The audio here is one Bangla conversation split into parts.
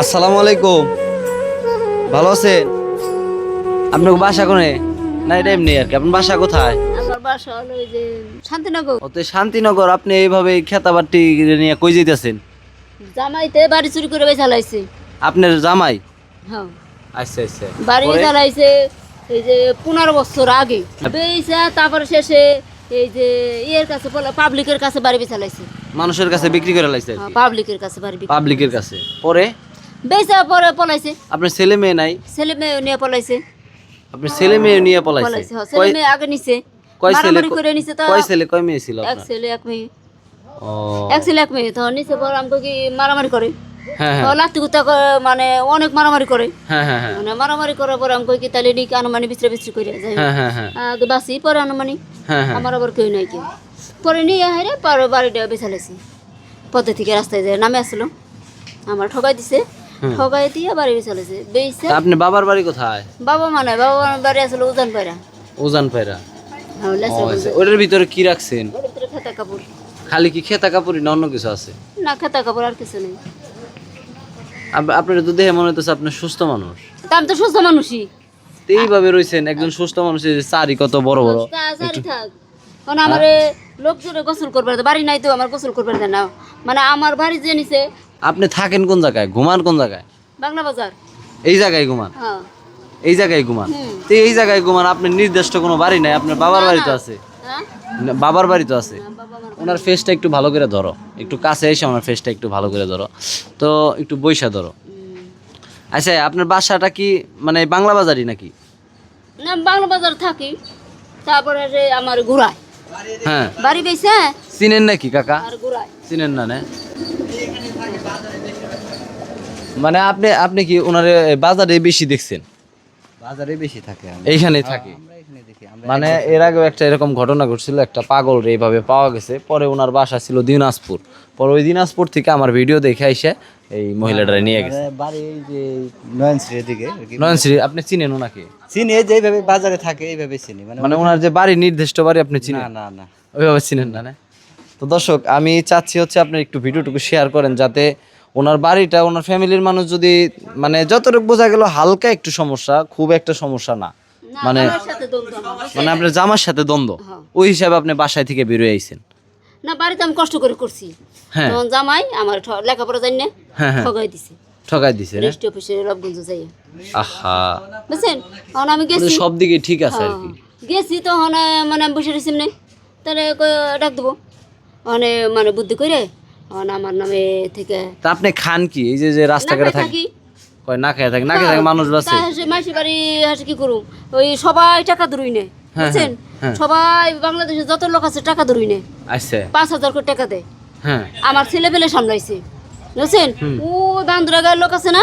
আসসালামু আলাইকুম। ভালো আছেন? আপনার বাসা কোনে? না এটা এমনি আর কি। আপনার বাসা কোথায়? আমার বাসা হলো ওই যে শান্তিনগর। আপনি এইভাবে খেতাবাটি নিয়ে কই যেতেছেন জামাইতে বাড়ি চুরি করে বেচা লাইছে। আপনার জামাই? হ্যাঁ। আচ্ছা আচ্ছা। বাড়ি চালাইছে এই যে পনেরো বছর আগে। বেচা তারপরে শেষে এই যে ইয়ের কাছে পাবলিকের কাছে বাড়ি বেচা লাইছে। মানুষের কাছে বিক্রি করে লাইছে হ্যাঁ, পাবলিকের কাছে বাড়ি পাবলিকের কাছে। পরে? বেচা পরে পলাইছে। আপনার ছেলে মেয়ে নাই? ছেলে মেয়ে নিয়ে পলাইছে। আপনার ছেলে মেয়ে নিয়ে পলাইছে? ছেলে মেয়ে আগে নিছে। কয় ছেলে করে নিছে তো। কয় ছেলে কয় মেয়ে ছিল এক ছেলে এক মেয়ে। ও। এক ছেলে এক মেয়ে তখন নিচে পর আমাকে কি মারামারি করে? হ্যাঁ হ্যাঁ। কুত্তা করে, মানে অনেক মারামারি করে। হ্যাঁ মানে মারামারি করার পর আমি কি তাহলে নিকে আনুমানিক বিচরে বিচরি করে যাই বাসি পরে হ্যাঁ আমার আবার কেউ নাই কেউ। পরে নিয়ে হারে পরে বাড়িটা বেছালেছি পথে থেকে রাস্তায় যায় নামে আসলো। আমার ঠকাই দিছে। দিয়ে বাড়ি বেছালেছে বেইছে আপনি বাবার বাড়ি কোথায়? বাবা মানে বাবা বাড়ি আসলে উজান পায়রা উজান পায়রা হ্যাঁ ওটার ভিতরে কি রাখছেন? খেতা কাপড়। খালি কি খেতা কাপড়ই না অন্য কিছু আছে? না খেতা কাপড় আর কিছু নেই। আপনার তো দেখে মনে হচ্ছে আপনি সুস্থ মানুষ। আমি তো সুস্থ মানুষই। এইভাবে রয়েছেন একজন সুস্থ মানুষের চারি কত বড় বড়। কারণ আমার লোকজনে গোসল করবার বাড়ি নাই তো আমার গোসল করবার না। মানে আমার বাড়ি যে নিছে আপনি থাকেন কোন জায়গায়? ঘুমান কোন জায়গায়? বাংলা বাজার। এই জায়গায় ঘুমান? হ্যাঁ। এই জায়গায় ঘুমান। তো এই জায়গায় ঘুমান আপনার নির্দিষ্ট কোনো বাড়ি নাই আপনার বাবার বাড়ি তো আছে? হ্যাঁ? বাবার বাড়ি তো আছে। বাবা ওনার ফেসটা একটু ভালো করে ধরো। একটু কাছে এসে ওনার ফেসটা একটু ভালো করে ধরো। তো একটু বৈশা ধরো। আচ্ছা আপনার বাসাটা কি মানে বাংলা বাজারই নাকি? না বাংলা বাজার থাকি। তারপরে যে আমার ঘুরায় হ্যাঁ। বাড়ি বেছে চিনেন নাকি কাকা? চিনেন না না? মানে আপনি আপনি কি ওনার বাজারে বেশি দেখছেন? বাজারে বেশি থাকে এইখানেই থাকে। দেখি আমরা মানে এর আগেও একটা এরকম ঘটনা ঘটছিল একটা পাগল রে এইভাবে পাওয়া গেছে। পরে ওনার বাসা ছিল দিনাজপুর। পরে ওই দিনাজপুর থেকে আমার ভিডিও দেখে এসে এই মহিলাটা নিয়ে গেছে। বাড়ি এই যে নয়নশ্রীর দিকে নয়নশ্রী আপনি চিনেন ওনাকে? চিনি যে এইভাবে বাজারে থাকে এইভাবে চিনি। মানে মানে ওনার যে বাড়ি নির্দিষ্ট বাড়ি আপনি না চিনেন না না। ওইভাবে চিনেন না না? তো দর্শক আমি চাচ্ছি হচ্ছে আপনি একটু ভিডিওটুকু শেয়ার করেন যাতে ওনার বাড়িটা ওনার ফ্যামিলির মানুষ যদি মানে যতটুকু বোঝা গেল হালকা একটু সমস্যা খুব একটা সমস্যা না। না মানে। মানে আপনার জামার সাথে দ্বন্দ্ব। হ্যাঁ। ওই হিসাবে আপনি বাসায় থেকে বেরোয় আইছেন। না বাড়িতে আমি কষ্ট করে করছি। হ্যাঁ। তখন জামাই আমার লেখাপড়া জানি না হ্যাঁ ঠগাই দিছে। ঠকাই দিছে না? রেস্ট অফিসে রবগঞ্জ যাই। আহা। বুঝছেন? তখন আমি মানে গেছি সব দিকে ঠিক আছে আর কি। গেছি তখন মানে বসে রয়েছি নেই তাহলে ডাক দেবো। মানে মানে বুদ্ধি করে তখন আমার নামে থেকে। তা আপনি খান কি? এই যে যে রাস্তাঘাটে থাকি কয় না খেয়ে থাকে না খেয়ে থাকে মানুষ বাঁচে। মাসি বাড়ি হেসে কি করুম? ওই সবাই টাকা ধরুই নে হ্যাঁ, বুঝছেন? হ্যাঁ। সবাই বাংলাদেশে যত লোক আছে টাকা ধরুই নে। আচ্ছা। পাঁচ হাজার করে টাকা দেয় হ্যাঁ। আমার ছেলে পেলে সামলাইছে বুঝছেন? ও বান্দরা গায়ের লোক আছে না?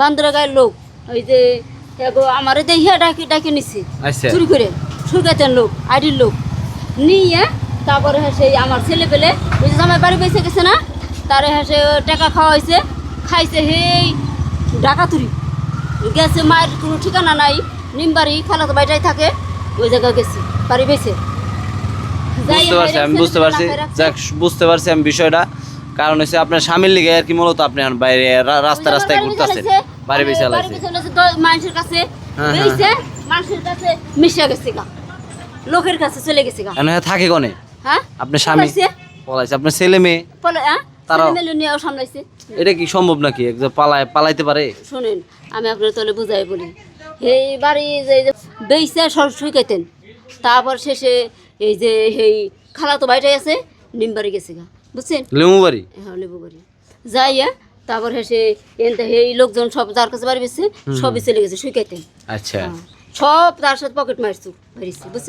বান্দুরা গায়ের লোক। ওই যে এগো আমার দেখিয়া ডাকি ডাকি নিচ্ছে আচ্ছা। চুরি করে। সুরগাতেন লোক আইডির লোক। নিয়ে তারপরে হ্যাঁ সেই আমার ছেলে পেলে ওই যে জামাই বাড়ি বেঁচে গেছে না তারে হ্যাঁ সে টাকা খাওয়াইছে খাইছে হেই ডাকাতুরি। গেছে মায়ের কোনো ঠিকানা নাই নিমবাড়ি খালাতো বাড়িটাই থাকে ওই জায়গায় গেছি বাড়ি বেঁচে। বুঝতে পারছি আমি বুঝতে পারছি। যাক বুঝতে পারছি আমি বিষয়টা। কারণ হচ্ছে আপনার স্বামীর লিগে আর কি মূলত আপনি বাইরে রাস্তা রাস্তায় ঘুরতেছেন বাড়ি বেচে মানুষের কাছে হ্যাঁ, হ্যাঁ। বেচে, মানুষের কাছে মিশে গেছে লোকের কাছে চলে গেছে হ্যাঁ থাকে কোনে? হ্যাঁ? আপনার স্বামী পলাইছে, আপনার ছেলে মেয়ে? হ্যাঁ? নিয়েও সামলাইছে। এটা কি সম্ভব নাকি? একজন পালায় পালাইতে পারে? শোনেন আমি আপনার তলে বুঝাই বলি। এই বাড়ি যে সব শুকাইতেন। তারপর শেষে এই যে এই খালাতো বাড়িটাই আছে নিমবাড়ি গেছে গা। বুঝছেন? লেমু বাড়ি? হ্যাঁ লেবু বাড়ি। যাইয়া তারপর হেসে এই লোকজন সব যার কাছে বাড়ি বেছে সবই চলে গেছে শুকাইতেন। আচ্ছা। হ্যাঁ। সব তার সাথে পকেট মারছু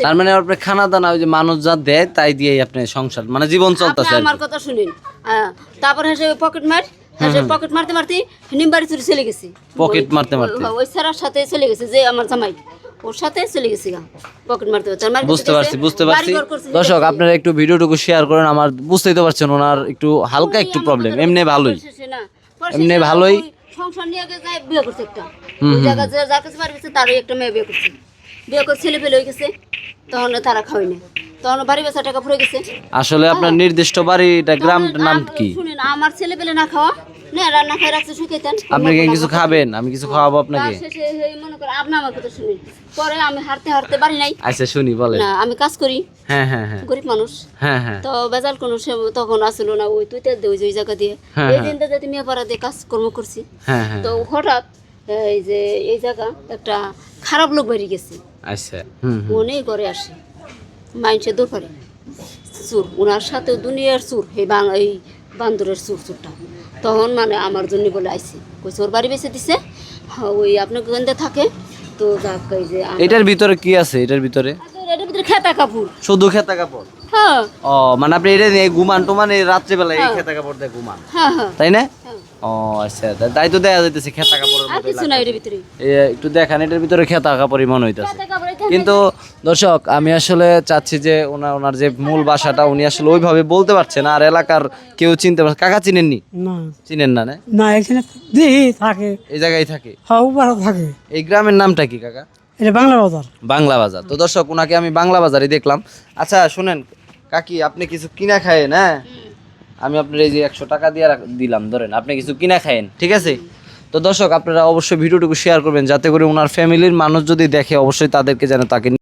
তার মানে আপনার খানা দানা ওই যে মানুষ যা দেয় তাই দিয়েই আপনি সংসার মানে জীবন আপনি চলতেছে আমার কথা শুনেন। তারপর হেসে পকেট মার হেসে পকেট মারতে মারতে নিমবাড়ি চুরি চলে গেছে। পকেট মারতে মারতে। ওই- স্যারের সাথে চলে গেছে যে আমার জামাই। ওর সাথে চলে গেছে পকেট মারতে আমার বুঝতে পারছি বুঝতে পারছি। দর্শক আপনারা একটু ভিডিওটুকু শেয়ার করেন আমার বুঝতেই তো পারছেন ওনার একটু হালকা একটু প্রবলেম এমনি ভালোই। এমনি ভালোই। সংসার নিয়ে গেছে বিয়ে করছে একটা। ওই জায়গা যার কাছে বাড়ি গেছে তারই একটা মেয়ে বিয়ে করছে। বিয়ে করে ছেলে পেলে হয়ে গেছে তখন তারা খাওয়াই না। তখন বাড়ি বেচা টাকা ফুরে গেছে। আসলে আপনার নির্দিষ্ট বাড়িটা গ্রামটার নাম কি? শুনেন আমার ছেলে পেলে না খাওয়া না রান্না খাই রাখছে শুকাইতেন আপনি কি কিছু খাবেন? আমি কিছু খাওয়াবো আপনাকে? শেষে এই মনে করে আপনি আমার কথা শুনি পরে আমি হাঁটতে হাঁটতে বাড়ি নাই। আচ্ছা শুনি বলেন। না আমি কাজ করি। হ্যাঁ হ্যাঁ হ্যাঁ। গরিব মানুষ। হ্যাঁ হ্যাঁ। তো বেজাল কোনো সে- তখন আসলো না ওই তুই তেল ওই জায়গা দিয়ে। হ্যাঁ, এই হ্যাঁ। দিনটা যাতে মেয়ে পাড়া দিয়ে কাজকর্ম করছি। হ্যাঁ হ্যাঁ। তো হঠাৎ এই যে এই জায়গা একটা খারাপ লোক বেরিয়ে গেছে। আচ্ছা। মনে ঘরে আসে। মাইনসে দূর করে চুর ওনার সাথে দুনিয়ার চুর এই বান্দরের চুর চুরটা। তখন মানে আমার জন্য বলে আইছে। কইছে ওর বাড়ি বেঁচে দিছে? হ্যাঁ, ওই আপনার গন্ধে থাকে। তো যাক এই যে এটার ভিতরে কি আছে? এটার ভিতরে? এটার ভিতরে খেতা কাপড়। শুধু খেতা কাপড়? হ্যাঁ। ও মানে আপনি এটা নিয়ে ঘুমান টুমান এই রাত্রেবেলা এই হ্যাঁ। খেতা কাপড় দিয়ে ঘুমান। হ্যাঁ তাই না। ও আচ্ছা তা- তাই তো দেখা যাইতেছে খেতা কাপড়ের কিছু না এটার ভিতরে। একটু দেখান এটার ভিতরে খেতা কাপড়ই মনে হইতেছে। কিন্তু দর্শক আমি আসলে চাচ্ছি যে ওনার ওনার যে মূল বাসাটা উনি আসলে ওইভাবে বলতে পারছেন না, আর এলাকার কেউ চিনতে পারছে কাকা চিনেননি? না। চিনেন না না? না এখানে থাকে। এই জায়গায় থাকে? হ্যাঁ থাকে। এই গ্রামের নামটা কি কাকা? এটা বাংলা বাজার। বাংলা বাজার। তো দর্শক ওনাকে আমি বাংলা বাজারে দেখলাম। আচ্ছা শুনেন কাকি আপনি কিছু কিনা খায়েন হ্যাঁ? আমি আপনার এই যে একশো টাকা দিয়ে দিলাম ধরেন আপনি কিছু কিনা খায়েন ঠিক আছে? তো দর্শক, আপনারা অবশ্যই ভিডিওটুকু শেয়ার করবেন, যাতে করে ওনার ফ্যামিলির মানুষ যদি দেখে, অবশ্যই তাদেরকে যেন তাকে